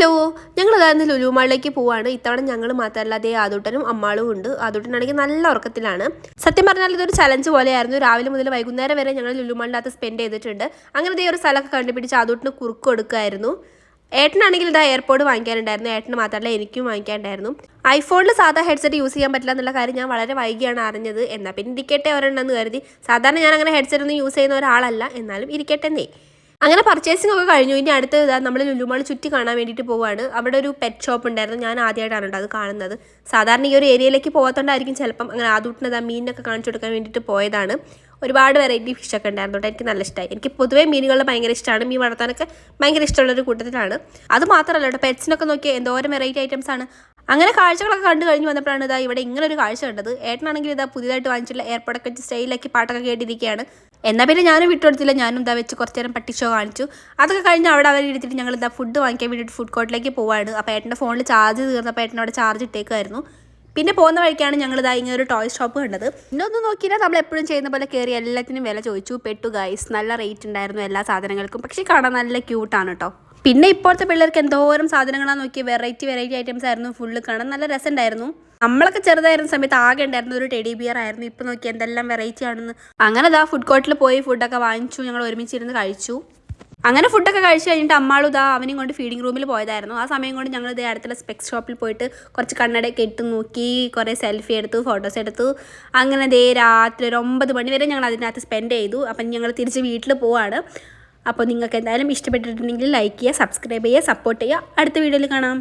Hello ഞങ്ങൾ അതായത് ലുലുമാളിലേക്ക് പോവാണ്. ഇത്തവണ ഞങ്ങൾ മാത്രമല്ല അതേ ആദൂട്ടനും അമ്മാളും ഉണ്ട്. ആദൂട്ടനാണെങ്കിൽ നല്ല ഉറക്കത്തിലാണ്. സത്യം പറഞ്ഞാൽ ഇതൊരു ചലഞ്ച് പോലെയായിരുന്നു. രാവിലെ മുതൽ വൈകുന്നേരം വരെ ഞങ്ങൾ ലുലുമാളിനകത്ത് സ്പെൻഡ് ചെയ്തിട്ടുണ്ട്. അങ്ങനെ ഇതേ ഒരു സ്ഥലമൊക്കെ കണ്ടുപിടിച്ച് ആദൂട്ടിന് കുറുക്ക് കൊടുക്കുമായിരുന്നു ഏട്ടനാണെങ്കിൽ ഇതാ എയർപോർട്ട് വാങ്ങിക്കാനുണ്ടായിരുന്നു. ഏട്ടന് മാത്രമല്ല എനിക്കും വാങ്ങിക്കാനുണ്ടായിരുന്നു. ഐഫോണിൽ സാധാ ഹെഡ്സെറ്റ് യൂസ് ചെയ്യാൻ പറ്റില്ല എന്നുള്ള കാര്യം ഞാൻ വളരെ വൈകിയാണ് അറിഞ്ഞത്. എന്നാൽ പിന്നെ ഇരിക്കട്ടെ ഒരെണ്ണം എന്ന് കരുതി. സാധാരണ ഞാൻ അങ്ങനെ ഹെഡ്സെറ്റ് ഒന്നും യൂസ് ചെയ്യുന്ന ഒരാളല്ല. എന്നാലും ഇരിക്കട്ടെ എന്നേ. അങ്ങനെ പർച്ചേസിംഗ് ഒക്കെ കഴിഞ്ഞു. ഇനി അടുത്ത നമ്മൾ ലുലുമാൾ ചുറ്റി കാണാൻ വേണ്ടിയിട്ട് പോവാണ്. അവിടെ ഒരു പെറ്റ് ഷോപ്പ് ഉണ്ടായിരുന്നു. ഞാൻ ആദ്യമായിട്ടാണ് കേട്ടോ അത് കാണുന്നത്. സാധാരണ ഈ ഒരു ഏരിയയിലേക്ക് പോകാത്തോണ്ടായിരിക്കും ചിലപ്പം അങ്ങനെ ആദ്യമായിട്ട് ആ മീനൊക്കെ കാണിച്ചു കൊടുക്കാൻ വേണ്ടിയിട്ട് പോയതാണ്. ഒരുപാട് വെറൈറ്റി ഫിഷൊക്കെ ഉണ്ടായിരുന്നു എനിക്ക് നല്ല ഇഷ്ടമായി എനിക്ക് പൊതുവേ മീനുകൾ ഭയങ്കര ഇഷ്ടമാണ് മീൻ വളർത്താനൊക്കെ ഭയങ്കര ഇഷ്ടമുള്ളൊരു കൂട്ടത്തിലാണ്. അത് മാത്രമല്ല കേട്ടോ പെറ്റ്സിനൊക്കെ നോക്കിയാൽ എന്തോരം വെറൈറ്റി ഐറ്റംസ് ആണ്. അങ്ങനെ കാഴ്ചകളൊക്കെ കണ്ടു കഴിഞ്ഞ് വന്നപ്പോഴാണ് ഇതാ ഇവിടെ ഇങ്ങനെ ഒരു കാഴ്ച കണ്ടത്. ഏട്ടനാണെങ്കിൽ ഇതാ പുതിയതായിട്ട് വാങ്ങിച്ചിട്ടുള്ള എയർപോർട്ടൊക്കെ വെച്ച് സ്റ്റൈലാക്കി പാട്ടൊക്കെ കേട്ടിരിക്കുകയാണ്. എന്നാൽ പിന്നെ ഞാനും വിട്ടുകൊടുത്തില്ല. ഞാനും ഇതാ വെച്ച് കുറച്ച് നേരം പട്ടി ഷോ കാണിച്ചു. അതൊക്കെ കഴിഞ്ഞ് അവിടെ അവർ എടുത്തിട്ട് ഞങ്ങൾ ഇതാ ഫുഡ് വാങ്ങിക്കാൻ വേണ്ടിയിട്ട് ഫുഡ് കോർട്ടിലേക്ക് പോവാണ്. അപ്പോൾ ഏട്ടന്റെ ഫോണിൽ ചാർജ് തീർന്നപ്പോൾ ഏട്ടൻ അവിടെ ചാർജ് ഇട്ടേക്കുമായിരുന്നു പിന്നെ പോകുന്ന വഴിക്കാണ് ഞങ്ങൾ ഇതാ ഇങ്ങനെ ഒരു ടോയ് ഷോപ്പ് കണ്ടത്. ഇന്നൊന്നും നോക്കിയില്ല. നമ്മൾ എപ്പോഴും ചെയ്യുന്ന പോലെ കയറി എല്ലാത്തിനും വില ചോദിച്ചു. പെട്ടു ഗൈസ് നല്ല റേറ്റ് ഉണ്ടായിരുന്നു എല്ലാ സാധനങ്ങൾക്കും. പക്ഷേ കാണാൻ നല്ല ക്യൂട്ടാണ് കേട്ടോ പിന്നെ ഇപ്പോഴത്തെ പിള്ളേർക്ക് എന്തോരം സാധനങ്ങളാണ് നോക്കി വെറൈറ്റി വെറൈറ്റി ഐറ്റംസ് ആയിരുന്നു. ഫുള്ള് കാണാൻ നല്ല രസമുണ്ടായിരുന്നു. നമ്മളൊക്കെ ചെറുതായിരുന്ന സമയത്ത് ആകെ ഉണ്ടായിരുന്ന ഒരു ടെഡി ബിയർ ആയിരുന്നു. ഇപ്പം നോക്കി എന്തെല്ലാം വെറൈറ്റി ആണെന്ന്. അങ്ങനെ ദാ ഫുഡ് കോർട്ടിൽ പോയി ഫുഡൊക്കെ വാങ്ങിച്ചു. ഞങ്ങൾ ഒരുമിച്ചിരുന്ന് കഴിച്ചു. അങ്ങനെ ഫുഡൊക്കെ കഴിച്ചു കഴിഞ്ഞിട്ട് അമ്മാളും ഇതാ അവനെയും കൊണ്ട് ഫീഡിംഗ് റൂമിൽ പോയതായിരുന്നു. ആ സമയം കൊണ്ട് ഞങ്ങൾ ഇതേ അടുത്തുള്ള സ്പെക്സ് ഷോപ്പിൽ പോയിട്ട് കുറച്ച് കണ്ണടയൊക്കെ ഇട്ട് നോക്കി കുറേ സെൽഫി എടുത്തു ഫോട്ടോസ് എടുത്തു. അങ്ങനെ ദേ രാത്രി ഒരു ഒമ്പത് മണി വരെ ഞങ്ങൾ അതിനകത്ത് സ്പെൻഡ് ചെയ്തു. അപ്പം ഞങ്ങൾ തിരിച്ച് വീട്ടിൽ പോവാണ്. അപ്പോൾ നിങ്ങൾക്ക് എന്തായാലും ഇഷ്ടപ്പെട്ടിട്ടുണ്ടെങ്കിൽ ലൈക്ക് ചെയ്യുക സബ്സ്ക്രൈബ് ചെയ്യുക സപ്പോർട്ട് ചെയ്യുക. അടുത്ത വീഡിയോയിൽ കാണാം.